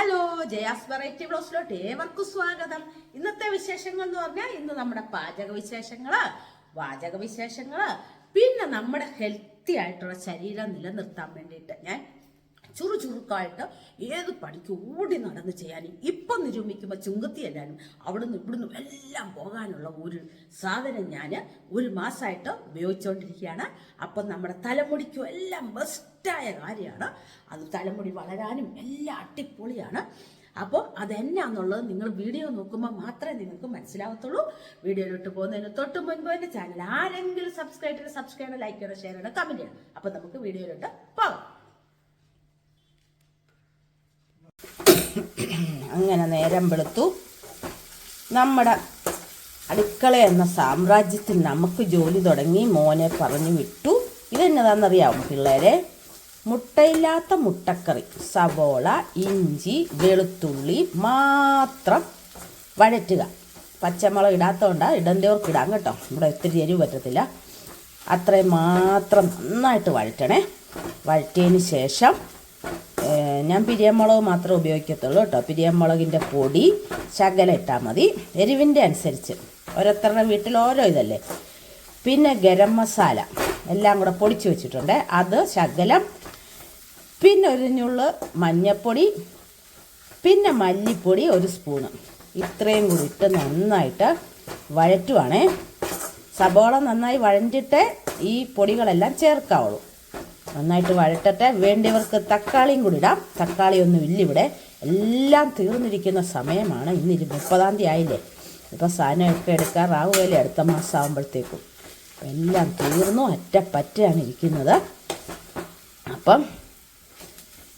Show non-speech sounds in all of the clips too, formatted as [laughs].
Hello Jaya's variety ബ്ലോസിലോട്ട് ഏവർക്കും സ്വാഗതം. ഇന്നത്തെ വിശേഷങ്ങൾ എന്ന് പറഞ്ഞാൽ ഇന്ന് നമ്മുടെ പാചക വിശേഷങ്ങൾ വാചക വിശേഷങ്ങൾ പിന്നെ നമ്മുടെ ഹെൽത്തി ആയിട്ടുള്ള ശരീരം നിലനിർത്താൻ വേണ്ടിയിട്ട് ഞാൻ ചുറുചുറുക്കായിട്ട് ഏത് പണിക്ക് ഓടി നടന്ന് ചെയ്യാനും ഇപ്പം നിരൂപിക്കുമ്പോൾ ചുങ്കത്തി എല്ലാവരും അവിടുന്ന് ഇവിടുന്ന് എല്ലാം പോകാനുള്ള ഒരു സാധനം ഞാൻ ഒരു മാസമായിട്ട് ഉപയോഗിച്ചുകൊണ്ടിരിക്കുകയാണ് അപ്പം നമ്മുടെ തലമുടിക്കും എല്ലാം ബെസ്റ്റായ കാര്യമാണ്. അത് തലമുടി വളരാനും എല്ലാം അടിപൊളിയാണ്. അപ്പോൾ അതെന്നാന്നുള്ളത് നിങ്ങൾ വീഡിയോ നോക്കുമ്പോൾ മാത്രമേ നിങ്ങൾക്ക് മനസ്സിലാവത്തുള്ളൂ. വീഡിയോയിലോട്ട് പോകുന്നതിന് തൊട്ട് മുൻപ് തന്നെ ചാനൽ ആരെങ്കിലും സബ്സ്ക്രൈബ് ചെയ്ത് സബ്സ്ക്രൈബ് ചെയ്യണം ലൈക്ക് ചെയ്യണം ഷെയർ ചെയ്യണം കമന്റ് ചെയ്യണം. അപ്പോൾ നമുക്ക് വീഡിയോയിലോട്ട് പോകാം. അങ്ങനെ നേരം വെളുത്തു. നമ്മുടെ അടുക്കള എന്ന സാമ്രാജ്യത്തിൽ നമുക്ക് ജോലി തുടങ്ങി മോനെ പറഞ്ഞു വിട്ടു. ഇതെന്നതാണെന്നറിയാമോ പിള്ളേരെ? മുട്ടയില്ലാത്ത മുട്ടക്കറി സവോള ഇഞ്ചി വെളുത്തുള്ളി മാത്രം വഴറ്റുക. പച്ചമുളക് ഇടാത്തതുകൊണ്ടാണ് ഇടേണ്ടവർക്ക് ഇടാം കേട്ടോ. ഇവിടെ ഒത്തിരി എരിവ് പറ്റത്തില്ല. അത്രയും മാത്രം നന്നായിട്ട് വഴറ്റണേ. വഴറ്റിയതിന് ശേഷം ഞാൻ പിരിയമുളക് മാത്രമേ ഉപയോഗിക്കത്തുള്ളൂ കേട്ടോ. പിരിയമുളകിന്റെ പൊടി ശകലം ഇട്ടാൽ മതി. എരിവിന്റെ അനുസരിച്ച്. ഓരോരുത്തരുടെ വീട്ടിൽ ഓരോ ഇതല്ലേ? പിന്നെ ഗരം മസാല. എല്ലാം കൂടെ പൊടിച്ച് വെച്ചിട്ടുണ്ട്. അത് ശകലം. പിന്നെ ഒരു ഞുള്ള് മഞ്ഞപ്പൊടി. പിന്നെ മല്ലിപ്പൊടി ഒരു സ്പൂണ്. ഇത്രയും കൂടി ഇട്ട് നന്നായിട്ട് വഴറ്റുവാണേ. സബോള നന്നായി വഴഞ്ഞിട്ട് ഈ പൊടികളെല്ലാം ചേർക്കാവുള്ളൂ. നന്നായിട്ട് വഴറ്റട്ടെ. വേണ്ടിയവർക്ക് തക്കാളിയും കൂടി ഇടാം. തക്കാളി ഒന്നും ഇല്ല ഇവിടെ. എല്ലാം തീർന്നിരിക്കുന്ന സമയമാണ്. ഇന്ന് മുപ്പതാം തീയതി ആയില്ലേ? ഇപ്പോൾ സാധനമൊക്കെ എടുക്കാറാവുകയല്ലേ അടുത്ത മാസം ആകുമ്പോഴത്തേക്കും എല്ലാം തീർന്നു. അറ്റപ്പറ്റയാണ് ഇരിക്കുന്നത്. അപ്പം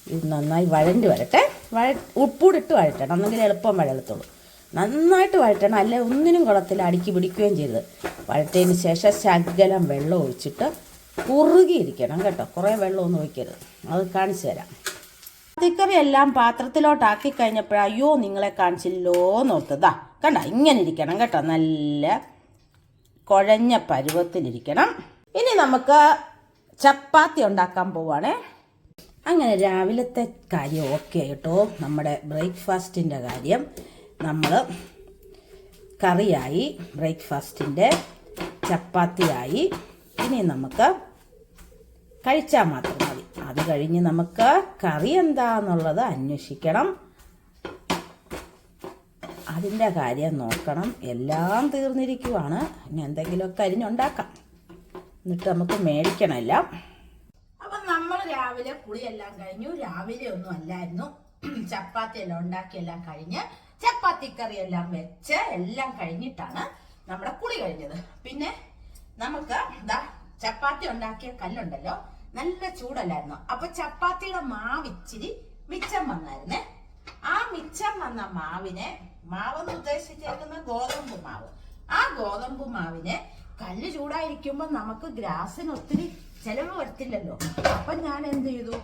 ഇത് നന്നായി വഴണ്ടി വരട്ടെ. വഴ ഉപ്പൂടിട്ട് വഴറ്റണം. എന്നെങ്കിൽ എളുപ്പം വഴലത്തുള്ളൂ നന്നായിട്ട് വഴറ്റണം. അല്ലെ? ഒന്നിനും കുളത്തിൽ അടുക്കി പിടിക്കുകയും ചെയ്തത് വഴറ്റതിന് ശേഷം ശകലം വെള്ളം ഒഴിച്ചിട്ട് കുറുകിയിരിക്കണം കേട്ടോ. കുറേ വെള്ളമൊന്നും ഒഴിക്കരുത്. അത് കാണിച്ചു തരാം. പത്തിക്കറി എല്ലാം പാത്രത്തിലോട്ടാക്കി കഴിഞ്ഞപ്പോൾ അയ്യോ നിങ്ങളെ കാണിച്ചില്ലോ എന്നോർത്തതാ കണ്ട? ഇങ്ങനെ ഇരിക്കണം കേട്ടോ. നല്ല കുഴഞ്ഞ പരുവത്തിലിരിക്കണം. ഇനി നമുക്ക് ചപ്പാത്തി ഉണ്ടാക്കാൻ പോവാണേ. അങ്ങനെ രാവിലത്തെ കാര്യം ഓക്കെ കേട്ടോ. നമ്മുടെ ബ്രേക്ക്ഫാസ്റ്റിന്റെ കാര്യം. നമ്മൾ കറിയായി ബ്രേക്ക്ഫാസ്റ്റിന്റെ ചപ്പാത്തിയായി. ഇനി നമുക്ക് കഴിച്ചാൽ മാത്രം മതി. അത് കഴിഞ്ഞ് നമുക്ക് കറി എന്താന്നുള്ളത് അന്വേഷിക്കണം. അതിന്റെ കാര്യം നോക്കണം. എല്ലാം തീർന്നിരിക്കുവാണ്. ഇനി എന്തെങ്കിലുമൊക്കെ അരിഞ്ഞുണ്ടാക്കാം. എന്നിട്ട് നമുക്ക് മേടിക്കണം എല്ലാം. അപ്പം നമ്മൾ രാവിലെ കുളിയെല്ലാം കഴിഞ്ഞു. രാവിലെ ഒന്നും അല്ലായിരുന്നു. ചപ്പാത്തി എല്ലാം ഉണ്ടാക്കി എല്ലാം കഴിഞ്ഞ് ചപ്പാത്തി കറി എല്ലാം വെച്ച് എല്ലാം കഴിഞ്ഞിട്ടാണ് നമ്മുടെ കുളി കഴിഞ്ഞത്. പിന്നെ നമുക്ക് ദാ ചപ്പാത്തി ഉണ്ടാക്കിയ കല്ലുണ്ടല്ലോ. നല്ല ചൂടല്ലായിരുന്നു? അപ്പൊ ചപ്പാത്തിയുടെ മാവ് ഇച്ചിരി മിച്ചം വന്നായിരുന്നേ. ആ മിച്ചം വന്ന മാവിനെ മാവെന്ന് ഉദ്ദേശിച്ചേക്കുന്ന ഗോതമ്പ് മാവ്. ആ ഗോതമ്പ് മാവിനെ കല്ല് ചൂടായിരിക്കുമ്പോൾ നമുക്ക് ഗ്രാസിന് ഒത്തിരി ചെലവ് വരത്തില്ലല്ലോ. അപ്പൊ ഞാൻ എന്ത് ചെയ്തു?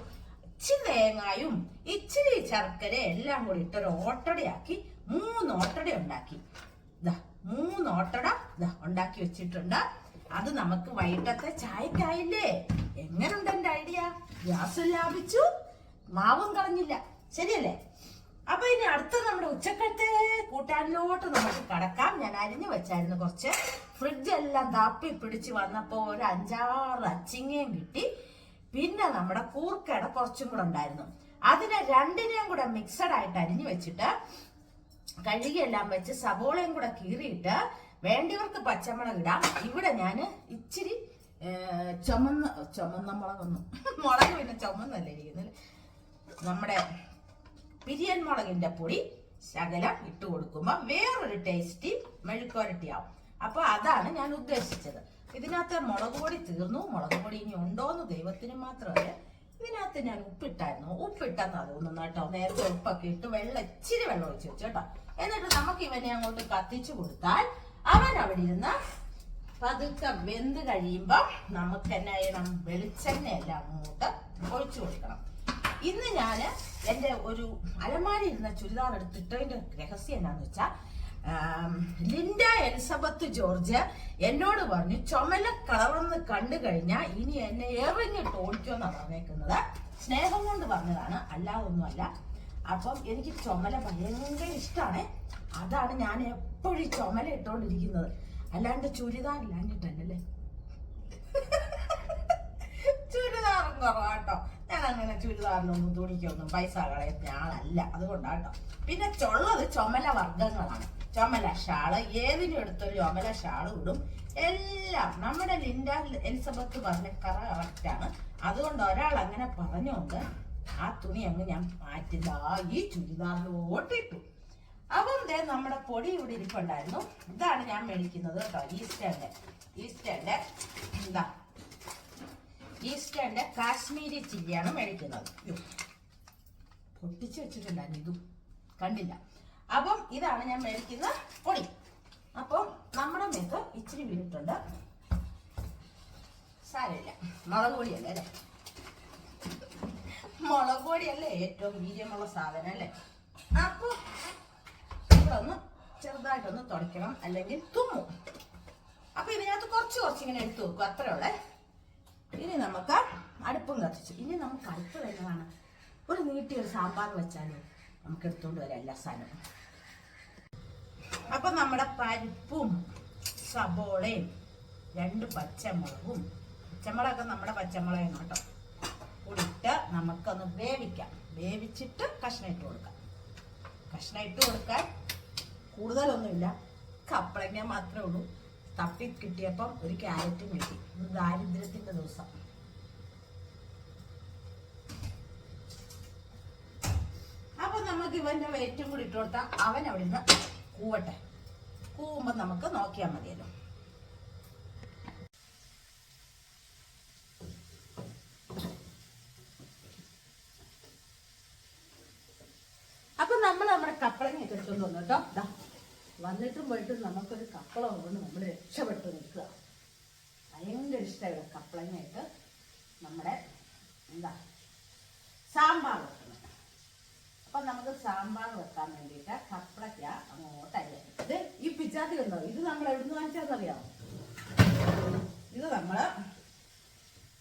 ഇച്ചിരി തേങ്ങായും ഇച്ചിരി ശർക്കര എല്ലാം കൂടി ഇട്ടൊരു ഓട്ടടയാക്കി മൂന്ന് ഓട്ടട ഉണ്ടാക്കി. ദാ മൂന്ന് ഓട്ടട ദാ ഉണ്ടാക്കി വെച്ചിട്ടുണ്ട്. അത് നമുക്ക് വൈകിട്ടത്തെ ചായക്കായില്ലേ? എങ്ങനുണ്ട് എന്റെ ഐഡിയ? ഗ്യാസും ലാഭിച്ചു. മാവും കളഞ്ഞില്ല. ശരിയല്ലേ? അപ്പൊ ഇനി അടുത്ത നമ്മുടെ ഉച്ചക്കത്തെ കൂട്ടാനിലോട്ട് നമുക്ക് കടക്കാം. ഞാൻ അരിഞ്ഞു വെച്ചായിരുന്നു കുറച്ച്. ഫ്രിഡ്ജ് എല്ലാം തപ്പി പിടിച്ച് വന്നപ്പോ ഒരു അഞ്ചാറ് അച്ചിങ്ങയും കിട്ടി. പിന്നെ നമ്മുടെ കൂർക്കട കുറച്ചും കൂടെ ഉണ്ടായിരുന്നു. അതിനെ രണ്ടിനെയും കൂടെ മിക്സഡ് ആയിട്ട് അരിഞ്ഞു വെച്ചിട്ട് കഴുകിയെല്ലാം വെച്ച് സബോളയും കൂടെ കീറിയിട്ട് വേണ്ടിയവർക്ക് പച്ചമുളക് ഇടാം. ഇവിടെ ഞാൻ ഇച്ചിരി ചുമന്ന ചുമന്ന മുളകൊന്നും. മുളക് പിന്നെ ചുമന്നല്ലേ ഇരിക്കുന്നത്. നമ്മുടെ പിരിയൻ മുളകിന്റെ പൊടി ശകലം ഇട്ട് കൊടുക്കുമ്പോൾ വേറൊരു ടേസ്റ്റി മെഴുക്കുരട്ടിയാവും അപ്പോൾ അതാണ് ഞാൻ ഉദ്ദേശിച്ചത്. ഇതിനകത്ത് മുളക് പൊടി തീർന്നു. മുളക് പൊടി ഇനി ഉണ്ടോന്ന് ദൈവത്തിന് മാത്രമല്ല ഇതിനകത്ത് ഞാൻ ഉപ്പിട്ടായിരുന്നു. ഉപ്പിട്ടെന്നാ തോന്നുന്നു കേട്ടോ. നേരത്തെ ഉപ്പൊക്കെ ഇട്ട് വെള്ളം ഇച്ചിരി വെള്ളം ഒഴിച്ച് വെച്ചു കേട്ടോ. എന്നിട്ട് നമുക്ക് ഇവനെ അങ്ങോട്ട് കത്തിച്ചു കൊടുത്താൽ അവൻ അവിടെ ഇരുന്ന് പതുക്കെ വെന്ത് കഴിയുമ്പോൾ നമുക്ക് എന്നാ ചെയ്യണം വെളിച്ചെണ്ണയെല്ലാം അങ്ങോട്ട് ഒഴിച്ചു കൊടുക്കണം. ഇന്ന് ഞാൻ എന്റെ ഒരു അലമാരി ഇരുന്ന ചുരിദാർ എടുത്തിട്ടതിന്റെ രഹസ്യം എന്നാന്ന് വെച്ചാൽ ലിൻഡ എലിസബത്ത് ജോർജ് എന്നോട് പറഞ്ഞു ചുമല കളർന്ന് കണ്ടു കഴിഞ്ഞാൽ ഇനി എന്നെ എറിഞ്ഞിട്ട് ഓടിക്കുമെന്നാണ് പറഞ്ഞേക്കുന്നത്. സ്നേഹം കൊണ്ട് പറഞ്ഞതാണ് അല്ലാതൊന്നുമല്ല. അപ്പം എനിക്ക് ചുമല ഭയങ്കര ഇഷ്ടമാണ് അതാണ് ഞാൻ എപ്പോഴും ചുമല ഇട്ടോണ്ടിരിക്കുന്നത്. അല്ലാണ്ട് ചുരിദാർ ഇല്ലാഞ്ഞിട്ടല്ലേ ചുരിദാറും കുറവാട്ടോ ഞാൻ അങ്ങനെ ചുരിദാറിനൊന്നും തുണിക്കൊന്നും പൈസ കളയുന്ന ആളല്ല. അതുകൊണ്ടാട്ടോ. പിന്നെ ചൊള്ളത് ചുമല വർഗങ്ങളാണ് ചുമല ഷാൾ ഏതിനും എടുത്തൊരു ചുമല ഷാൾ ഇടും. എല്ലാം നമ്മുടെ ലിൻഡ എലിസബത്ത് പറഞ്ഞ കറ കറക്റ്റാണ് അതുകൊണ്ട് ഒരാൾ അങ്ങനെ പറഞ്ഞുകൊണ്ട് ആ തുണി അങ്ങ് ഞാൻ മാറ്റിതാ ഈ ചുരിദാറിലോട്ട് ഇട്ടു. അപ്പം ദേ നമ്മുടെ പൊടി ഇവിടെ ഇരിപ്പുണ്ടായിരുന്നു. ഇതാണ് ഞാൻ മേടിക്കുന്നത് കേട്ടോ ഈസ്റ്റേന്റെ ഈസ്റ്റേന്റെ എന്താ? ഈസ്റ്റേന്റെ കാശ്മീരി ചില്ലിയാണ് മേടിക്കുന്നത്. പൊട്ടിച്ച് വെച്ചിട്ടുണ്ടായിരുന്നു ഇതും. കണ്ടില്ല. അപ്പം ഇതാണ് ഞാൻ മേടിക്കുന്ന പൊടി. അപ്പം നമ്മുടെ മേത്ത് ഇച്ചിരി വീണിട്ടുണ്ട് സാരമില്ല. മുളക് പൊടിയല്ലേ അല്ലേ? മുളക് പൊടിയല്ലേ ഏറ്റവും വീര്യമുള്ള സാധനം അല്ലേ? അപ്പോൾ ഒന്ന് ചെറുതായിട്ടൊന്ന് തുടയ്ക്കണം അല്ലെങ്കിൽ തുമ്മും. അപ്പൊ ഇതിനകത്ത് കുറച്ച് കുറച്ച് ഇങ്ങനെ എടുത്തു വെക്കും. അത്രേ ഇനി നമുക്ക് അടുപ്പും കത്തിച്ചു. ഇനി നമുക്ക് അടുപ്പ് വരുന്നതാണ്. ഒരു നീട്ടി ഒരു സാമ്പാർ വെച്ചാലും നമുക്ക് എടുത്തുകൊണ്ട് വരാം എല്ലാ സാധനവും. അപ്പൊ നമ്മുടെ പരിപ്പും സബോളയും രണ്ട് പച്ചമുളകും. പച്ചമുളകൊക്കെ നമ്മുടെ പച്ചമുളകാണ് കേട്ടോ. കൂടിയിട്ട് നമുക്കൊന്ന് വേവിക്കാം. വേവിച്ചിട്ട് കഷ്ണം ഇട്ട് കൊടുക്കാം. കഷ്ണം ഇട്ട് കൊടുക്കാൻ കൂടുതലൊന്നുമില്ല. കപ്പളങ്ങ മാത്രമേ ഉള്ളൂ. തപ്പി കിട്ടിയപ്പം ഒരു ക്യാരറ്റും കിട്ടി. ഇന്ന് ദാരിദ്ര്യത്തിന്റെ ദിവസം. അപ്പൊ നമുക്ക് ഇവന്റെ വെയിറ്റും കൂടി ഇട്ട് കൊടുത്താൽ അവൻ അവിടെ നിന്ന് കൂവട്ടെ. കൂവുമ്പോ നമുക്ക് നോക്കിയാൽ മതിയല്ലോ. അപ്പൊ നമ്മൾ നമ്മുടെ കപ്പളങ്ങയൊക്കെ എടുത്തോണ്ട് വന്നു കേട്ടോ. വന്നിട്ടും പോയിട്ടും നമുക്കൊരു കപ്പളം കൊണ്ട് നമ്മൾ രക്ഷപ്പെട്ടു നിൽക്കുക ഭയങ്കര ഇഷ്ടമാണ് കപ്പളങ്ങയിട്ട് നമ്മുടെ എന്താ സാമ്പാർ വെക്കുന്നത്. അപ്പൊ നമുക്ക് സാമ്പാർ വെക്കാൻ വേണ്ടിയിട്ട് കപ്പളയ്ക്ക അങ്ങോട്ട് അരിയാം. ഇത് ഈ പിച്ചാത്തി ഉണ്ടോ ഇത് നമ്മൾ എവിടുന്ന് വാങ്ങിച്ചതെന്നറിയാമോ? ഇത് നമ്മൾ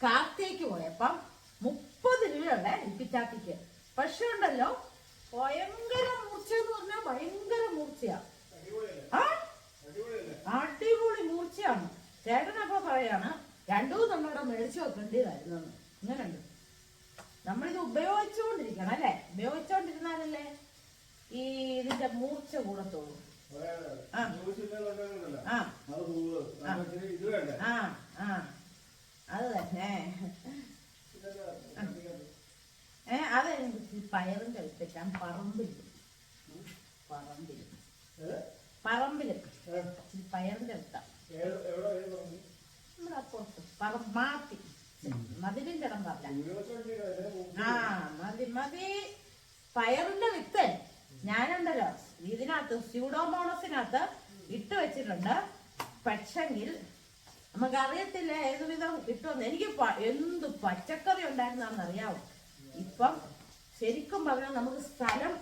കാർത്തേക്ക് പോയപ്പം മുപ്പത് രൂപയുണ്ട് ഈ പിച്ചാത്തിക്ക്. പക്ഷേ ഉണ്ടല്ലോ ഭയങ്കര മൂർച്ച എന്ന് പറഞ്ഞാൽ ഭയങ്കര മൂർച്ചയാ. ആ? അടിപൊളി മൂർച്ചയാണ്. ചേട്ടനപ്പോ പറയാണ് രണ്ടു നമ്മളവിടെ മേടിച്ചു വെക്കേണ്ടതായിരുന്നു ഇങ്ങനെയുണ്ട്. നമ്മളിത് ഉപയോഗിച്ചുകൊണ്ടിരിക്കണം അല്ലേ? ഉപയോഗിച്ചുകൊണ്ടിരുന്നാലല്ലേ ഈ ഇതിന്റെ മൂർച്ച കൂടത്തുള്ളൂ. ആ. ആ. അത് തന്നെ. ഏ അത് പയറിന്റെ വിത്തിട്ടാൻ പറമ്പിൽ പറമ്പിൽ പറമ്പിൽ ഇച്ചിരി പയറിന്റെ വിത്താ നമ്മുടെ അപ്പുറത്ത് പറ മാറ്റി മതിലിന്റെ ഇടം പറഞ്ഞ. ആ മതി മതി. പയറിന്റെ വിത്ത്. ഞാനുണ്ടല്ലോ ഇതിനകത്ത് സ്യൂഡോമോണസിനകത്ത് ഇട്ട് വെച്ചിട്ടുണ്ട്. പക്ഷെങ്കിൽ നമുക്കറിയത്തില്ല ഏതുവിധം കിട്ടുമെന്ന്. എനിക്ക് എന്ത് പച്ചക്കറി ഉണ്ടായിരുന്നാന്ന് അറിയാവോ ഇപ്പം ശരിക്കും പറഞ്ഞാൽ നമുക്ക് സ്ഥലം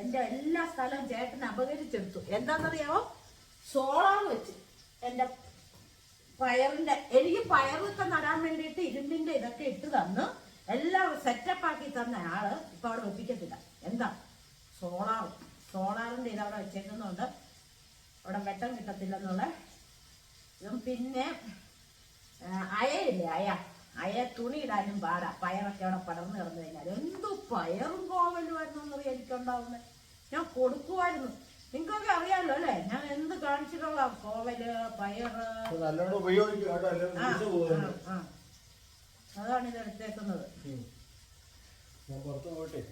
എന്റെ എല്ലാ സ്ഥലവും ചേട്ടൻ അപകരിച്ചെടുത്തു. എന്താണെന്നറിയാമോ സോളാർ വെച്ച്. എന്റെ പയറിന്റെ എനിക്ക് പയറൊക്കെ നടാൻ വേണ്ടിയിട്ട് ഇരുമ്പിന്റെ ഇതൊക്കെ ഇട്ട് തന്ന് എല്ലാം സെറ്റപ്പ് ആക്കി തന്ന ആൾ ഇപ്പൊ അവിടെ വെപ്പിക്കത്തില്ല എന്താ? സോളാർ സോളാറിന്റെ ഇത് അവിടെ വെച്ചേക്കുന്നുണ്ട്. അവിടെ വെട്ടം കിട്ടത്തില്ലെന്നുള്ള. ഇതും പിന്നെ അയയില്ലേ അയ. അയ തുണി ഇടാനും പാടാ. പയറൊക്കെ അവിടെ പടർന്നു കിടന്നു കഴിഞ്ഞാൽ പയറും കോവലുമായിരുന്നു എന്ന് എനിക്കുണ്ടാവുന്നത്. ഞാൻ കൊടുക്കുമായിരുന്നു നിങ്ങൾക്കൊക്കെ അറിയാലോ അല്ലേ? ഞാൻ എന്ത് കാണിച്ചിട്ടുള്ള കോവൽ പയറ്. അതാണ് ഇത് എടുത്തേക്കുന്നത്. ഞാൻ പുറത്ത് നോക്കട്ടെ.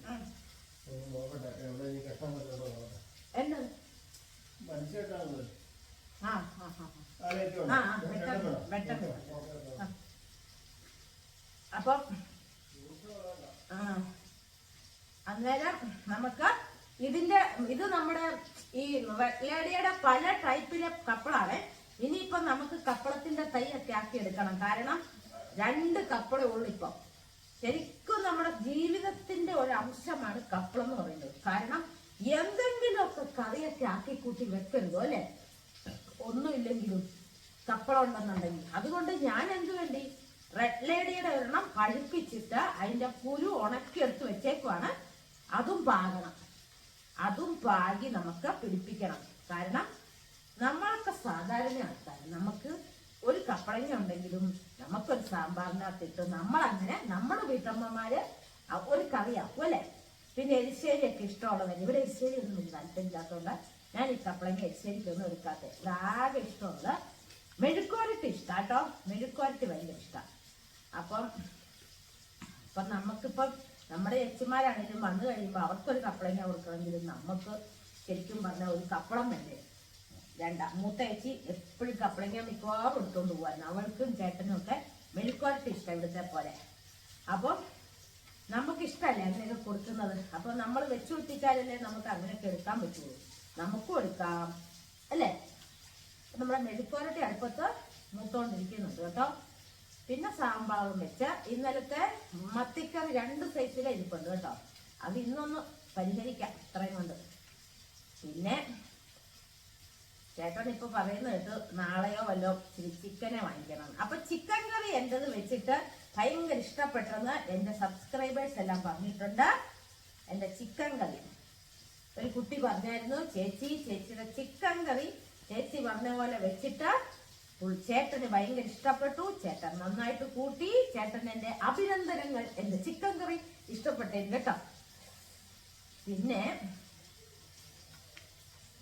എവിടെ എന്നത് ആ ആ. ആ. അപ്പം ആ, അന്നേരം നമുക്ക് ഇതിന്റെ ഇത് നമ്മുടെ ഈ ലേഡിയുടെ പല ടൈപ്പിലെ കപ്പളാണ് ഇനിയിപ്പം നമുക്ക് കപ്പളത്തിന്റെ തൈ ഒക്കെ ആക്കി എടുക്കണം. കാരണം രണ്ട് കപ്പളേ ഉള്ളു ഇപ്പം. ശരിക്കും നമ്മുടെ ജീവിതത്തിന്റെ ഒരു അംശമാണ് കപ്പളം എന്ന് പറയുന്നത്. കാരണം എന്തെങ്കിലുമൊക്കെ കറിയൊക്കെ ആക്കി കൂട്ടി വെക്കരുതോ അല്ലെ? ഒന്നുമില്ലെങ്കിലും കപ്പളം ഉണ്ടെന്നുണ്ടെങ്കിൽ. അതുകൊണ്ട് ഞാൻ എന്ത് വേണ്ടി? റെഡ് ലേഡിയുടെ ഒരെണ്ണം പഴുപ്പിച്ചിട്ട് അതിന്റെ കുരു ഉണക്കിയെടുത്ത് വെച്ചേക്കുവാണ്. അതും പാകണം. അതും പാകി നമുക്ക് പിടിപ്പിക്കണം. കാരണം നമ്മളൊക്കെ സാധാരണ ആൾക്കാർ നമുക്ക് ഒരു കപ്പളങ്ങ ഉണ്ടെങ്കിലും നമുക്കൊരു സാമ്പാറിനകത്തിട്ട് നമ്മളങ്ങനെ നമ്മുടെ വീട്ടമ്മമാര് ഒരു കറിയാക്കും അല്ലേ? പിന്നെ എരിശ്ശേരിയൊക്കെ ഇഷ്ടമുള്ളവർ ഇവിടെ എരിശ്ശേരി ഒന്നും താല്പര്യമില്ലാത്തതുകൊണ്ട് ഞാൻ ഈ കപ്പളങ്ങ എരിശ്ശേരിക്കൊന്നും എടുക്കാത്തത് ഇവിടെ ആകെ ഇഷ്ടമുള്ളത് മെഴുക്കുവരട്ടി ഇഷ്ടം കേട്ടോ മെഴുക്കുവരട്ടി ഭയങ്കര ഇഷ്ടമാണ് അപ്പം അപ്പം നമുക്കിപ്പം നമ്മുടെ ചേച്ചിമാരാണെങ്കിലും വന്നു കഴിയുമ്പോൾ അവർക്കൊരു കപ്പളങ്ങ കൊടുക്കണമെങ്കിലും നമുക്ക് ശരിക്കും പറഞ്ഞാൽ ഒരു കപ്പളം വേണ്ടേ? രണ്ട മൂത്ത ചേച്ചി എപ്പോഴും കപ്പളങ്ങ മിക്കവാറും എടുത്തുകൊണ്ട് പോകാൻ അവൾക്കും ചേട്ടനും ഒക്കെ മെഴുക്കുവരട്ടി ഇഷ്ടം ഇവിടുത്തെ പോലെ. അപ്പോൾ നമുക്ക് ഇഷ്ടമല്ലേ അങ്ങനെയൊക്കെ കൊടുക്കുന്നത്? അപ്പോൾ നമ്മൾ വെച്ചു കുത്തിച്ചാലല്ലേ നമുക്ക് അങ്ങനെയൊക്കെ എടുക്കാൻ പറ്റുള്ളൂ. നമുക്കും എടുക്കാം. അല്ലേ? നമ്മുടെ മെഴുക്കുവരട്ടി അടുപ്പത്ത് മൂത്തോണ്ടിരിക്കുന്നുണ്ട് കേട്ടോ. പിന്നെ സാമ്പാറും വെച്ച ഇന്നലത്തെ മത്തിക്കറി രണ്ട് സൈസിലെ ഇരിപ്പുണ്ട് കേട്ടോ. അത് ഇന്നൊന്ന് പരിഹരിക്കാം. ഇത്രയും കൊണ്ട്. പിന്നെ ചേട്ടൻ ഇപ്പൊ പറയുന്ന കേട്ട് നാളെയോ വല്ലോ ചിക്കനെ വാങ്ങിക്കണം. അപ്പൊ ചിക്കൻ കറി എന്റത് വെച്ചിട്ട് ഭയങ്കര ഇഷ്ടപ്പെട്ടെന്ന് എന്റെ സബ്സ്ക്രൈബേഴ്സ് എല്ലാം പറഞ്ഞിട്ടുണ്ട്. എന്റെ ചിക്കൻ കറി. ഒരു കുട്ടി പറഞ്ഞായിരുന്നു ചേച്ചി ചേച്ചിയുടെ ചിക്കൻ കറി ചേച്ചി പറഞ്ഞ പോലെ വെച്ചിട്ട് ചേട്ടന് ഭയങ്കര ഇഷ്ടപ്പെട്ടു. ചേട്ടൻ നന്നായിട്ട് കൂട്ടി. ചേട്ടൻ എന്റെ അഭിനന്ദനങ്ങൾ എന്റെ ചിക്കൻ കറി ഇഷ്ടപ്പെട്ടേന് കേട്ടോ. പിന്നെ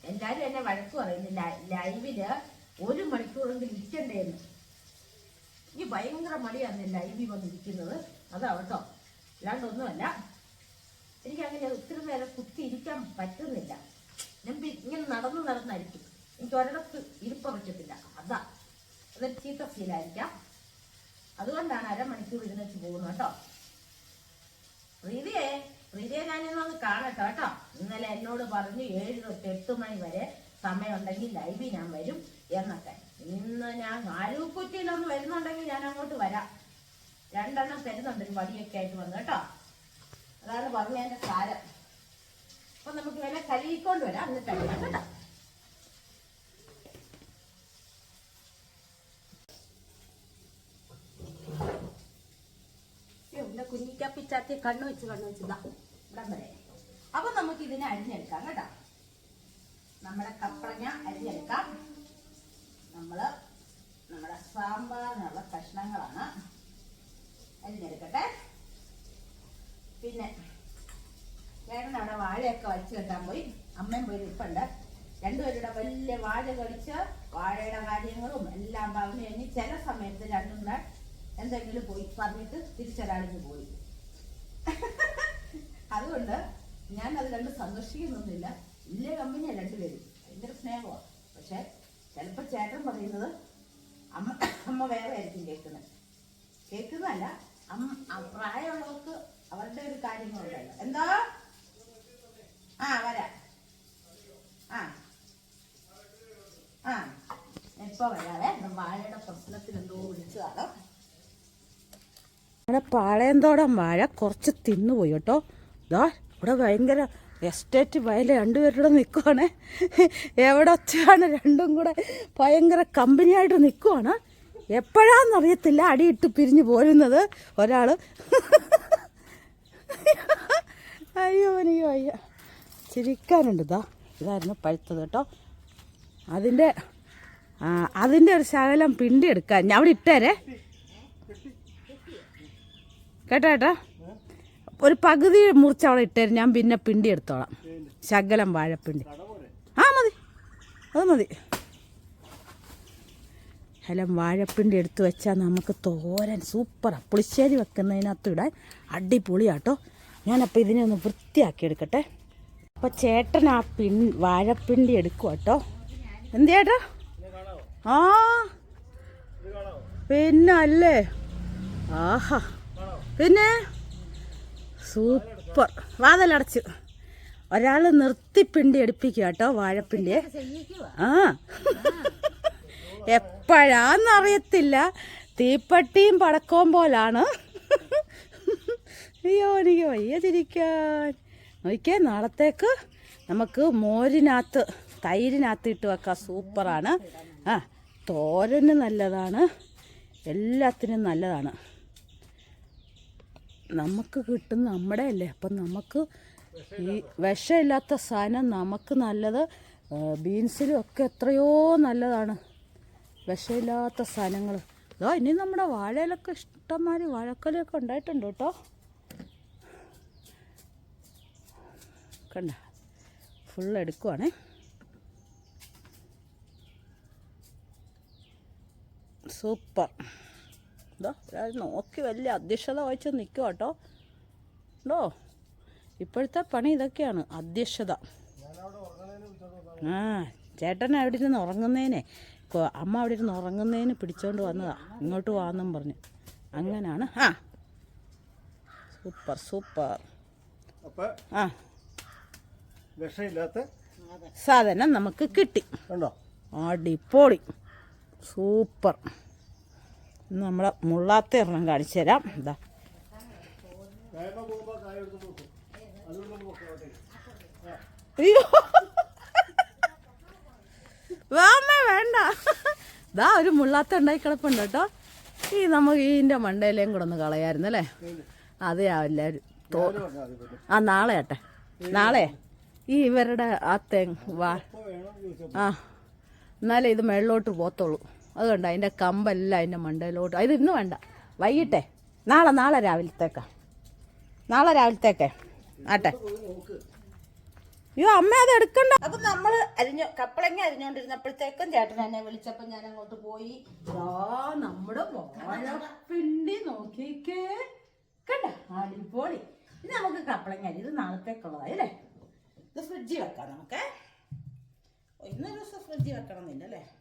എല്ലാരും എന്നെ വഴക്ക് പറയുന്നു ലൈവിൽ ഒരു മണിക്കൂറെങ്കിലും ഇരിക്കണ്ടേന്ന്. ഈ ഭയങ്കര മടിയാണ് ലൈവിൽ വന്നിരിക്കുന്നത്. അതാ കേട്ടോ. അല്ലാണ്ടൊന്നുമല്ല എനിക്ക് അങ്ങനെ ഒത്തിരി നേരം കുത്തി ഇരിക്കാൻ പറ്റുന്നില്ല. ഞാൻ ഇങ്ങനെ നടന്ന് നടന്നായിരിക്കും എനിക്ക് ഒരിടത്ത് ഇരിപ്പ് പറ്റത്തില്ല. അതാ. അതൊരു ചീത്ത ഫീലായിരിക്കാം അതുകൊണ്ടാണ് അരമണിക്കൂർ ഇരുന്നിട്ട് പോകുന്നത് കേട്ടോ. പ്രീതിയെ പ്രീതിയെ ഞാനിന്ന് ഞാനിന്നൊന്ന് കാണട്ടോ കേട്ടോ ഇന്നലെ എന്നോട് പറഞ്ഞു ഏഴ് തൊട്ട് എട്ട് മണി വരെ സമയമുണ്ടെങ്കിൽ ലൈവിൽ ഞാൻ വരും എന്നൊക്കെ. ഇന്ന് ഞാൻ ആലൂക്കുറ്റിയിലൊന്ന് വരുന്നുണ്ടെങ്കിൽ ഞാൻ അങ്ങോട്ട് വരാം. രണ്ടെണ്ണം തരുന്നുണ്ട് വടിയൊക്കെ ആയിട്ട് വന്ന് കേട്ടോ. അതാണ് പറഞ്ഞതിന്റെ സാരം. അപ്പൊ നമുക്ക് വില കഴുകിക്കൊണ്ട് വരാം. എന്നിട്ട് കേട്ടോ ഇവിടെ കുഞ്ഞിക്കപ്പിച്ചാത്തി കണ്ണു വെച്ച് കണ്ണു വെച്ച്. വരെ. അപ്പൊ നമുക്ക് ഇതിനെ അരിഞ്ഞെടുക്കാം കേട്ടോ. നമ്മുടെ കപ്പളങ്ങ അരിഞ്ഞെടുക്കാം. നമ്മൾ നമ്മുടെ സാമ്പാറിനുള്ള കഷ്ണങ്ങളാണ് അരിഞ്ഞെടുക്കട്ടെ. പിന്നെ ചേട്ടൻ അവിടെ വാഴയൊക്കെ വലിച്ചു കെട്ടാൻ പോയി. അമ്മയും പോയി നിൽപ്പുണ്ട്. രണ്ടുപേരുടെ വലിയ വാഴ കളിച്ച് വാഴയുടെ കാര്യങ്ങളും എല്ലാം പറഞ്ഞു കഴിഞ്ഞ് ചില സമയത്ത് രണ്ടും എന്തെങ്കിലും പോയി പറഞ്ഞിട്ട് തിരിച്ചൊരാളിന് പോയി. [laughs] അതുകൊണ്ട് ഞാൻ അത് കണ്ട് സന്തോഷിക്കുന്നൊന്നുമില്ല വലിയ കമ്പനിയാ രണ്ടുപേരും? ഭയങ്കര സ്നേഹമാണ് പക്ഷെ ചിലപ്പോ ചേട്ടൻ പറയുന്നത് അമ്മ അമ്മ വേറെ ആയിരിക്കും കേൾക്കുന്നത് കേൾക്കുന്നതല്ല അമ്മ പ്രായമുള്ളവർക്ക് അവരുടെ ഒരു കാര്യങ്ങളുണ്ടല്ലോ. എന്താ? ആ വരാം. ആ. ആ. എപ്പോ വരാവേ? വാഴയുടെ പ്രശ്നത്തിൽ എന്തോ വിളിച്ചതാണ്? നമ്മുടെ പാളയന്തോടം വാഴ കുറച്ച് തിന്നുപോയി കേട്ടോ. ഇതാ ഇവിടെ ഭയങ്കര എസ്റ്റേറ്റ് വയൽ രണ്ടുപേരുടെ നിൽക്കുവാണ് എവിടെ ഒച്ചയാണ്? രണ്ടും കൂടെ ഭയങ്കര കമ്പനിയായിട്ട് നിൽക്കുവാണ് എപ്പോഴാണെന്നറിയത്തില്ല അടിയിട്ട് പിരിഞ്ഞു പോരുന്നത് ഒരാൾ അയ്യോ അയ്യോ അയ്യോ. ചിരിക്കാനുണ്ട് ഇതാ ഇതായിരുന്നു പഴുത്തത് കേട്ടോ. അതിന്റെ അതിന്റെ ഒരു ശകലം പിണ്ടി എടുക്കാൻ ഞാൻ അവിടെ ഇട്ടേരേ. കേട്ടോ ഒരു പകുതി മുറിച്ച് അവിടെ ഇട്ടേര് ഞാൻ പിന്നെ പിണ്ടി എടുത്തോളാം. ശകലം വാഴപ്പിണ്ടി. ആ മതി. അത് മതി. ഹലം വാഴപ്പിണ്ടി എടുത്തു വെച്ചാൽ നമുക്ക് തോരൻ സൂപ്പറാണ് പുളിശ്ശേരി വെക്കുന്നതിനകത്ത് ഇടാൻ അടിപൊളിയാട്ടോ. ഞാനപ്പോൾ ഇതിനെ ഒന്ന് വൃത്തിയാക്കി എടുക്കട്ടെ. അപ്പോൾ ചേട്ടൻ ആ പിൻ വാഴപ്പിണ്ടി എടുക്കും കേട്ടോ എന്ത് ചേട്ടാ? ആ. പിന്നെ അല്ലേ ആഹാ. പിന്നെ സൂപ്പർ. വാതലടച്ച്. ഒരാൾ നിർത്തിപ്പിണ്ടി എടുപ്പിക്കുക കേട്ടോ വാഴപ്പിണ്ടിയെ ആ. എപ്പോഴാന്നറിയത്തില്ല തീപ്പട്ടിയും പടക്കവും പോലാണ്. അയ്യോ എനിക്ക് വയ്യ ചിരിക്കാൻ. നോക്കിയേ നാളത്തേക്ക് നമുക്ക് മോരിനകത്ത് തൈരിനകത്ത് ഇട്ട് വെക്കാം. സൂപ്പറാണ്. ആ തോരന് നല്ലതാണ്. എല്ലാത്തിനും നല്ലതാണ്. നമുക്ക് കിട്ടുന്ന നമ്മുടെ അല്ലേ അപ്പം നമുക്ക് ഈ വിഷമില്ലാത്ത സാധനം നമുക്ക് നല്ലത് ബീൻസിലും ഒക്കെ എത്രയോ നല്ലതാണ്. വിഷമില്ലാത്ത സാധനങ്ങൾ. അതോ ഇനി നമ്മുടെ വാഴയിലൊക്കെ ഇഷ്ടംമാതിരി വാഴക്കൊലയൊക്കെ ഉണ്ടായിട്ടുണ്ട് കേട്ടോ. കണ്ട ഫുൾ എടുക്കുവാണേ. സൂപ്പർ. ഇതോ ഒരാൾ നോക്കി വലിയ അധ്യക്ഷത വഹിച്ച് നിൽക്കുക കേട്ടോ ഉണ്ടോ ഇപ്പോഴത്തെ പണി ഇതൊക്കെയാണ് അധ്യക്ഷത. ആ ചേട്ടൻ അവിടെ ഇരുന്ന് ഉറങ്ങുന്നതിനെ അമ്മ അവിടെ ഇരുന്ന് ഉറങ്ങുന്നതിന് പിടിച്ചോണ്ട് വന്നതാ. ഇങ്ങോട്ട് വാന്നും പറഞ്ഞു. അങ്ങനാണ് ആ. Super super. ആ. വിഷമില്ലാത്ത സാധനം നമുക്ക് കിട്ടി. അടിപൊളി. സൂപ്പർ. നമ്മളെ മുള്ളാത്ത ഒരെണ്ണം കാണിച്ചു തരാം. അതുകൊണ്ട് അയ്യോ. വേമ്മ വേണ്ട. ഇതാ ഒരു മുള്ളാത്ത ഉണ്ടായി കിടപ്പുണ്ട് കേട്ടോ. ഈ നമുക്ക് ഇതിന്റെ മണ്ടയിലേയും കൂടെ ഒന്ന് കളയായിരുന്നു അല്ലേ? അതെ എല്ലാവരും തോ ആ നാളെ ആട്ടെ. നാളെ? ഈ ഇവരുടെ ആ തെങ്ങ് വാ. ആ എന്നാലേ ഇത് മേളിലോട്ട് പോത്തുള്ളൂ അതുകൊണ്ട് അതിന്റെ കമ്പെല്ലാം അതിന്റെ മണ്ടയിലോട്ട്. അത് ഇന്ന് വേണ്ട. വൈകിട്ടെ. നാളെ നാളെ രാവിലത്തേക്കാ. നാളെ രാവിലത്തേക്കേ. ആട്ടെ. അയ്യോ അമ്മ അത് എടുക്കണ്ട. അപ്പൊ നമ്മൾ അരിഞ്ഞു കപ്പളങ്ങ അരിഞ്ഞോണ്ടിരുന്നപ്പോഴത്തേക്കും ചേട്ടൻ എന്നെ വിളിച്ചപ്പോ ഞാൻ അങ്ങോട്ട് പോയി. നമ്മുടെ പിണ്ടി നോക്കിക്കേ. കണ്ട? അടിപൊളി. ഇത് നമുക്ക് കപ്പളങ്ങ അരി. ഇത് നാളത്തേക്കുള്ളതായി അല്ലേ? ഇത് ഫ്രിഡ്ജിൽ വെക്കാം നമുക്ക്. ഇന്നൊരു ദിവസം ഫ്രിഡ്ജിൽ വെക്കണം അല്ലേ?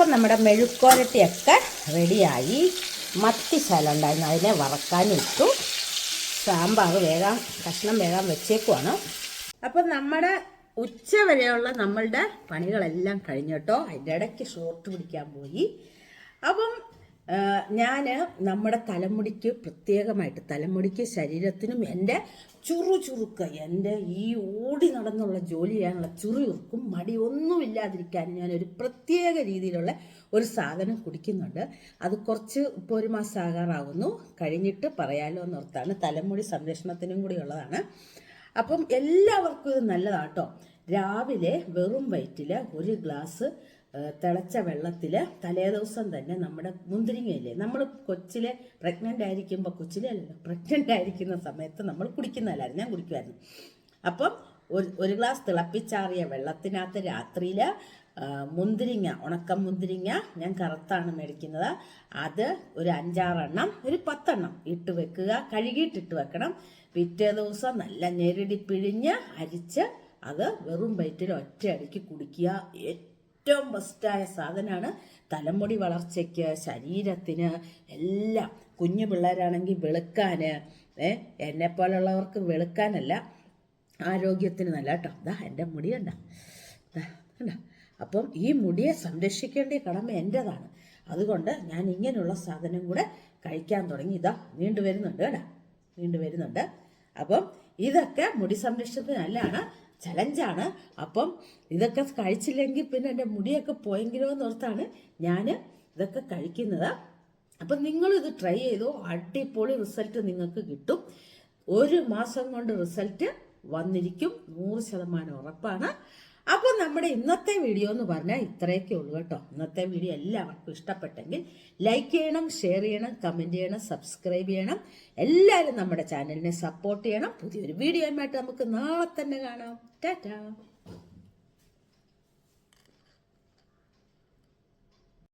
അപ്പം നമ്മുടെ മെഴുക്കോരട്ടിയൊക്കെ റെഡിയായി. മത്തിശാല ഉണ്ടായിരുന്നു അതിനെ വറക്കാനും ഇട്ടു സാമ്പാർ വേഗം കഷ്ണം വേഗം വെച്ചേക്കുവാണ്. അപ്പം നമ്മുടെ ഉച്ച വരെയുള്ള നമ്മളുടെ പണികളെല്ലാം കഴിഞ്ഞു കേട്ടോ. അതിന്റെ ഇടയ്ക്ക് ഷോർട്ട് പിടിക്കാൻ പോയി. അപ്പം ഞാൻ നമ്മുടെ തലമുടിക്ക് പ്രത്യേകമായിട്ട് തലമുടിക്ക് ശരീരത്തിനും എന്റെ ചുറു ചുറുക്ക് എന്റെ ഈ ഓടി നടന്നുള്ള ജോലി ചെയ്യാനുള്ള ചുറുചുറുക്കും ഒന്നുമില്ലാതിരിക്കാൻ ഞാനൊരു പ്രത്യേക രീതിയിലുള്ള ഒരു സാധനം കുടിക്കുന്നുണ്ട്. അത് കുറച്ച് ഇപ്പോൾ ഒരു മാസം ആകാറാകുന്നു കഴിഞ്ഞിട്ട് പറയാലോ എന്നോർത്താണ്. തലമുടി സംരക്ഷണത്തിനും കൂടി ഉള്ളതാണ്. അപ്പം എല്ലാവർക്കും ഇത് നല്ലതാട്ടോ രാവിലെ വെറും വയറ്റിൽ ഒരു ഗ്ലാസ് തിളച്ച വെള്ളത്തിൽ തലേദിവസം തന്നെ നമ്മുടെ മുന്തിരിങ്ങയില്ലേ നമ്മൾ കൊച്ചിലെ പ്രഗ്നന്റ് ആയിരിക്കുമ്പോൾ കൊച്ചിലെ അല്ലല്ലോ പ്രഗ്നന്റ് ആയിരിക്കുന്ന സമയത്ത് നമ്മൾ കുടിക്കുന്നതല്ലായിരുന്നു ഞാൻ കുടിക്കുമായിരുന്നു അപ്പം ഒരു ഒരു ഗ്ലാസ് തിളപ്പിച്ചാറിയ വെള്ളത്തിനകത്ത് രാത്രിയിൽ മുന്തിരിങ്ങ ഉണക്ക മുന്തിരിങ്ങ ഞാൻ കറുത്താണ് മേടിക്കുന്നത്. അത് ഒരു അഞ്ചാറെണ്ണം ഒരു പത്തെണ്ണം ഇട്ട് വെക്കുക കഴുകിയിട്ടിട്ട് വെക്കണം. പിറ്റേ ദിവസം നല്ല ഞെരടി പിഴിഞ്ഞ് അരിച്ച് അത് വെറും വയറ്റിൽ ഒറ്റയടിക്ക് കുടിക്കുക. ഏറ്റവും ബെസ്റ്റായ സാധനമാണ് തലമുടി വളർച്ചയ്ക്ക് ശരീരത്തിന് എല്ലാം. കുഞ്ഞു പിള്ളേരാണെങ്കിൽ വെളുക്കാൻ എന്നെ പോലുള്ളവർക്ക് വെളുക്കാനല്ല ആരോഗ്യത്തിന് നല്ല കേട്ടോ. ദാ എന്റെ മുടി കണ്ട. അപ്പം ഈ മുടിയെ സംരക്ഷിക്കേണ്ട കടമ എന്റെതാണ്. അതുകൊണ്ട് ഞാൻ ഇങ്ങനെയുള്ള സാധനം കൂടെ കഴിക്കാൻ തുടങ്ങി. ഇതാ വീണ്ടും വരുന്നുണ്ട് കേട്ടോ. വീണ്ടും വരുന്നുണ്ട്. അപ്പം ഇതൊക്കെ മുടി സംരക്ഷണത്തിന് നല്ലതാണ് ചലഞ്ചാണ് അപ്പം ഇതൊക്കെ കഴിച്ചില്ലെങ്കിൽ പിന്നെ എന്റെ മുടിയൊക്കെ പോയെങ്കിലോ എന്നോർത്താണ് ഞാൻ ഇതൊക്കെ കഴിക്കുന്നത്. അപ്പം നിങ്ങളിത് ട്രൈ ചെയ്തു അടിപൊളി റിസൾട്ട് നിങ്ങൾക്ക് കിട്ടും. ഒരു മാസം കൊണ്ട് റിസൾട്ട് വന്നിരിക്കും. നൂറ് ശതമാനം ഉറപ്പാണ്. അപ്പോൾ നമ്മുടെ ഇന്നത്തെ വീഡിയോ എന്ന് പറഞ്ഞാൽ ഇത്രയൊക്കെ ഉള്ളൂ കേട്ടോ. ഇന്നത്തെ വീഡിയോ എല്ലാവർക്കും ഇഷ്ടപ്പെട്ടെങ്കിൽ ലൈക്ക് ചെയ്യണം ഷെയർ ചെയ്യണം കമന്റ് ചെയ്യണം സബ്സ്ക്രൈബ് ചെയ്യണം. എല്ലാവരും നമ്മുടെ ചാനലിനെ സപ്പോർട്ട് ചെയ്യണം. പുതിയൊരു വീഡിയോയുമായിട്ട് നമുക്ക് നാളെ തന്നെ കാണാം. ടാറ്റാ.